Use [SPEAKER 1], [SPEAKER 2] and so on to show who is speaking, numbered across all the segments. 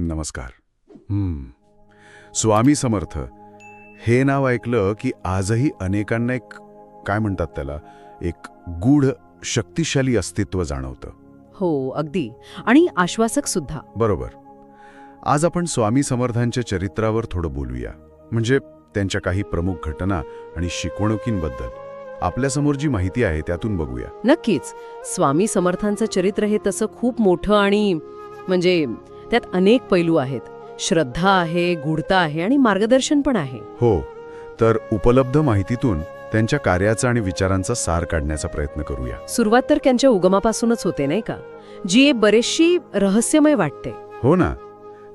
[SPEAKER 1] नमस्कार. हम्म. स्वामी समर्थ हे नाव ऐकलं की आजही अनेकांना एक काय म्हणतात त्याला एक गूढ शक्तिशाली अस्तित्व जाणवतं.
[SPEAKER 2] हो अगदी. आणि आश्वासक सुद्धा.
[SPEAKER 1] बरोबर. आज आपण स्वामी समर्थांच्या चरित्रावर थोडं बोलूया. म्हणजे त्यांच्या काही प्रमुख घटना आणि शिकवणुकींबद्दल. आपल्यासमोर जी माहिती आहे त्यातून बघूया.
[SPEAKER 2] नक्कीच. स्वामी समर्थांचं चरित्र हे तसं खूप मोठं आणि म्हणजे त्यात अनेक पैलू आहेत. श्रद्धा आहे गूढता आहे आणि मार्गदर्शन पण आहे.
[SPEAKER 1] हो तर उपलब्ध माहितीतून त्यांच्या कार्याचा आणि विचारांचा सार काढण्याचा प्रयत्न करूया.
[SPEAKER 2] सुरुवात तर त्यांच्या उगमापासूनच होते नाही का? जी बरेचशी रहस्यमय वाटते.
[SPEAKER 1] हो ना.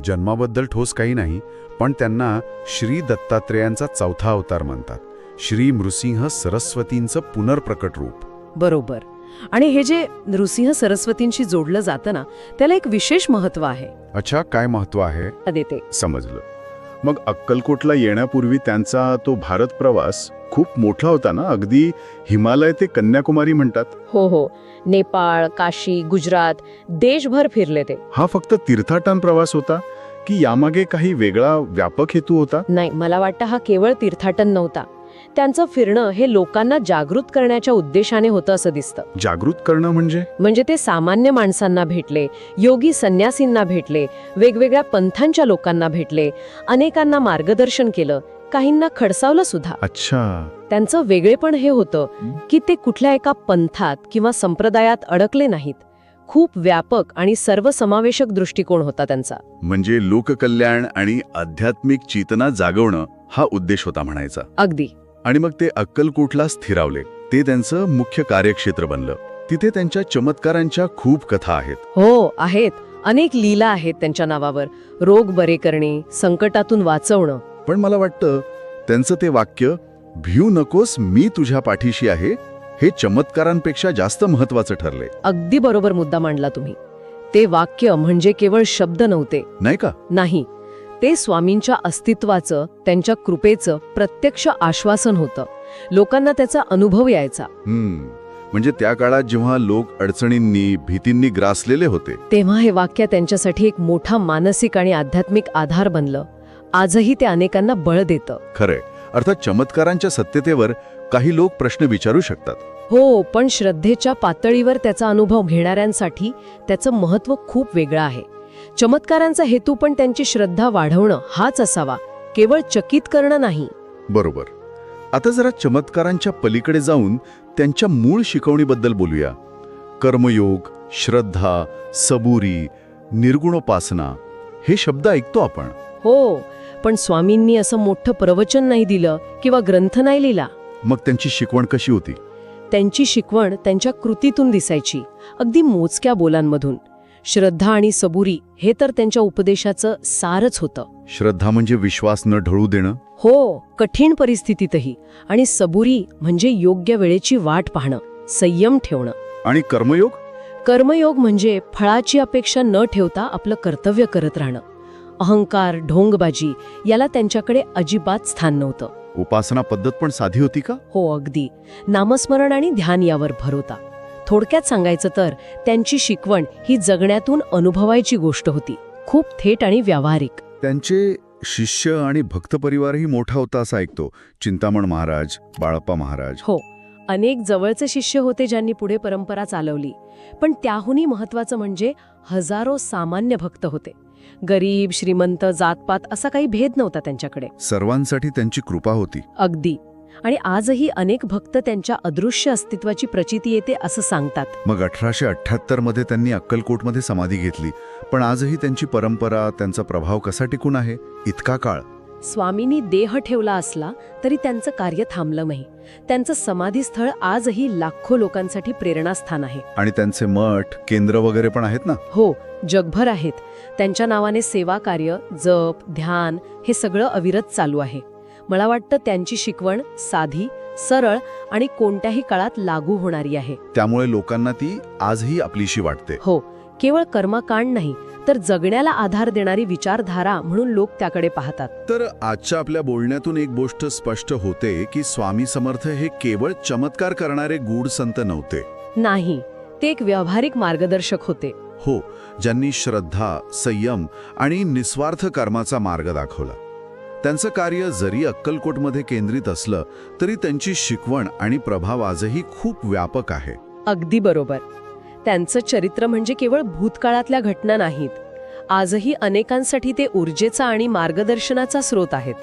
[SPEAKER 1] जन्माबद्दल ठोस काही नाही पण त्यांना श्री दत्तात्रेयांचा चौथा अवतार म्हणतात. श्री नृसिंह सरस्वतींचं पुनर्प्रकट रूप.
[SPEAKER 2] बरोबर. आणि हे जे नृसिंह सरस्वतींशी जोडलं जातं ना त्याला एक विशेष महत्त्व आहे.
[SPEAKER 1] अच्छा काय महत्त्व आहे?
[SPEAKER 2] देते.
[SPEAKER 3] समजलं. मग अक्कलकोटला येण्यापूर्वी त्यांचा तो भारत प्रवास खूप मोठा होता ना? अगदी हिमालय ते कन्याकुमारी म्हणतात.
[SPEAKER 4] हो हो. नेपाळ काशी गुजरात देशभर फिरले ते.
[SPEAKER 3] हा फक्त तीर्थाटन प्रवास होता? की यामागे काही वेगळा व्यापक हेतू होता?
[SPEAKER 4] नाही मला वाटतं हा केवळ तीर्थाटन नव्हता. त्यांचं फिरणं हे लोकांना जागृत करण्याच्या उद्देशाने होतं असं दिसतं.
[SPEAKER 3] जागृत करणं म्हणजे?
[SPEAKER 4] म्हणजे ते सामान्य माणसांना भेटले योगी संन्यासींना भेटले वेगवेगळ्या पंथांच्या लोकांना भेटले अनेकांना मार्गदर्शन केलं काहींना खडसावलं सुद्धा.
[SPEAKER 3] अच्छा.
[SPEAKER 4] त्यांचं वेगळेपण हे होतं की ते कुठल्या एका पंथात किंवा संप्रदायात अडकले नाहीत. खूप व्यापक आणि सर्वसमावेशक दृष्टिकोन होता त्यांचा.
[SPEAKER 3] म्हणजे लोककल्याण आणि आध्यात्मिक चेतना जागवणं हा उद्देश होता म्हणायचा.
[SPEAKER 4] अगदी.
[SPEAKER 3] आणि मग ते अक्कलकोटला स्थिरावले. ते त्यांचं मुख्य कार्यक्षेत्र बनलं. तिथे त्यांच्या चमत्कारांच्या खूप कथा आहेत.
[SPEAKER 4] हो आहेत. अनेक लीला आहेत त्यांच्या नावावर. रोग बरे करणे संकटातून वाचवणं.
[SPEAKER 3] पण मला वाटतं त्यांचं ते वाक्य भिऊ नकोस मी तुझ्या पाठीशी आहे हे चमत्कारांपेक्षा जास्त महत्वाचं ठरले
[SPEAKER 4] अगदी बरोबर मुद्दा मांडला तुम्ही. ते वाक्य म्हणजे केवळ शब्द नव्हते.
[SPEAKER 3] नाही का?
[SPEAKER 4] नाही. ते स्वामींच्या अस्तित्वाचं त्यांच्या कृपेचं प्रत्यक्ष आश्वासन होतं. लोकांना त्याचा अनुभव यायचा.
[SPEAKER 3] हम्म. म्हणजे त्या काळात जेव्हा लोक अडचणींनी भीतींनी ग्रासलेले होते.
[SPEAKER 4] तेव्हा हे वाक्य त्यांच्यासाठी एक मोठा मानसिक आणि आध्यात्मिक आधार बनलं. आजही ते अनेकांना बळ देतं.
[SPEAKER 3] खरंय. अर्थात चमत्कारांच्या सत्यतेवर काही लोक प्रश्न विचारू शकतात.
[SPEAKER 4] हो पण श्रद्धेच्या पातळीवर त्याचा अनुभव घेणाऱ्यांसाठी त्याचं महत्त्व खूप वेगळं आहे. चमत्कारांचा हेतू पण त्यांची श्रद्धा वाढवणं हाच असावा. केवळ चकित करणं नाही.
[SPEAKER 3] बरोबर. आता जरा चमत्कारांच्या पलीकडे जाऊन त्यांच्या मूळ शिकवणीबद्दल बोलूया. कर्मयोग श्रद्धा सबुरी निर्गुणोपासना हे शब्द ऐकतो आपण.
[SPEAKER 4] हो पण स्वामींनी असं मोठं प्रवचन नाही दिलं किंवा ग्रंथ नाही लिहिला?
[SPEAKER 3] मग त्यांची शिकवण कशी होती?
[SPEAKER 4] त्यांची शिकवण त्यांच्या कृतीतून दिसायची अगदी मोजक्या बोलांमधून. श्रद्धा आणि सबुरी हे तर त्यांच्या उपदेशाचं सारच होतं.
[SPEAKER 3] श्रद्धा म्हणजे विश्वास न ढळू देणं?
[SPEAKER 4] हो कठीण परिस्थितीतही. आणि सबुरी म्हणजे योग्य वेळेची वाट पाहणं संयम ठेवणं.
[SPEAKER 3] आणि कर्मयोग?
[SPEAKER 4] कर्मयोग म्हणजे फळाची अपेक्षा न ठेवता आपलं कर्तव्य करत राहणं. अहंकार ढोंगबाजी याला त्यांच्याकडे अजिबात स्थान नव्हतं.
[SPEAKER 3] उपासना पद्धत पण साधी होती का?
[SPEAKER 4] हो अगदी. नामस्मरण आणि ध्यान यावर भर होता. थोडक्यात सांगायचं तर त्यांची शिकवण ही जगण्यातून अनुभवायची गोष्ट होती. खूप थेट आणि व्यावहारिक.
[SPEAKER 3] त्यांचे शिष्य आणि भक्त परिवारही मोठा होता असं ऐकतो चिंतामण महाराज बाळप्पा महाराज.
[SPEAKER 4] हो. अनेक जवळचे शिष्य होते ज्यांनी पुढे परंपरा चालवली. पण त्याहूनही महत्वाचं म्हणजे हजारो सामान्य भक्त होते. गरीब श्रीमंत जातपात असा काही भेद नव्हता त्यांच्याकडे.
[SPEAKER 3] सर्वांसाठी त्यांची कृपा होती.
[SPEAKER 4] अगदी. आणि आजही अनेक भक्त त्यांच्या अदृश्य अस्तित्वाची प्रचिती येते असं सांगतात.
[SPEAKER 3] मग अठराशे अठ्ठ्याहत्तरमध्ये त्यांनी अक्कलकोटमध्ये समाधी घेतली. पण आजही त्यांची परंपरा त्यांचा प्रभाव कसा टिकून आहे? इतका काळ.
[SPEAKER 4] स्वामींनी देह ठेवला असला तरी त्यांचं कार्य थांबलं नाही. त्यांचं समाधीस्थळ आजही लाखो लोकांसाठी प्रेरणास्थान आहे.
[SPEAKER 3] आणि त्यांचे मठ केंद्र वगैरे पण आहेत ना?
[SPEAKER 4] हो जगभर आहेत. त्यांच्या नावाने सेवा कार्य जप ध्यान हे सगळं अविरत चालू आहे. मला वाटतं त्यांची शिकवण साधी सरळ आणि कोणत्याही काळात लागू होणारी आहे.
[SPEAKER 3] त्यामुळे लोकांना ती आजही आपलीशी वाटते.
[SPEAKER 4] हो केवळ कर्मकांड नाही तर जगण्याला आधार देणारी विचारधारा म्हणून लोक त्याकडे पाहतात.
[SPEAKER 3] तर आजच्या आपल्या बोलण्यातून एक गोष्ट स्पष्ट होते की स्वामी समर्थ हे केवळ चमत्कार करणारे गूढ संत नव्हते.
[SPEAKER 4] नाही ते एक व्यावहारिक मार्गदर्शक होते.
[SPEAKER 3] हो ज्यांनी श्रद्धा संयम आणि निस्वार्थ कर्माचा मार्ग दाखवला. त्यांचं कार्य जरी अक्कलकोटमध्ये केंद्रित असलं तरी त्यांची शिकवण आणि प्रभाव आजही खूप व्यापक आहे.
[SPEAKER 4] अगदी बरोबर. त्यांचं चरित्र म्हणजे केवळ भूतकाळातल्या घटना नाहीत. आजही अनेकांसाठी ते ऊर्जेचा आणि मार्गदर्शनाचा स्रोत आहेत.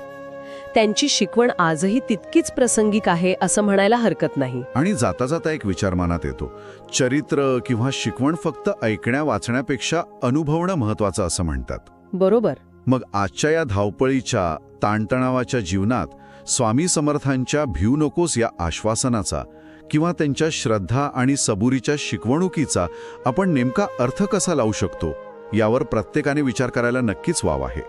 [SPEAKER 4] त्यांची शिकवण आजही तितकीच प्रासंगिक आहे असं म्हणायला हरकत नाही.
[SPEAKER 3] आणि जाता जाता एक विचार मनात येतो. चरित्र किंवा शिकवण फक्त ऐकण्या वाचण्यापेक्षा अनुभवणं महत्वाचं असं म्हणतात.
[SPEAKER 4] बरोबर.
[SPEAKER 3] मग आजच्या या धावपळीच्या ताणतणावाच्या जीवनात स्वामी समर्थांच्या भिऊ नकोस या आश्वासनाचा किंवा त्यांच्या श्रद्धा आणि सबुरीच्या शिकवणुकीचा आपण नेमका अर्थ कसा लावू शकतो यावर प्रत्येकाने विचार करायला नक्कीच वाव आहे.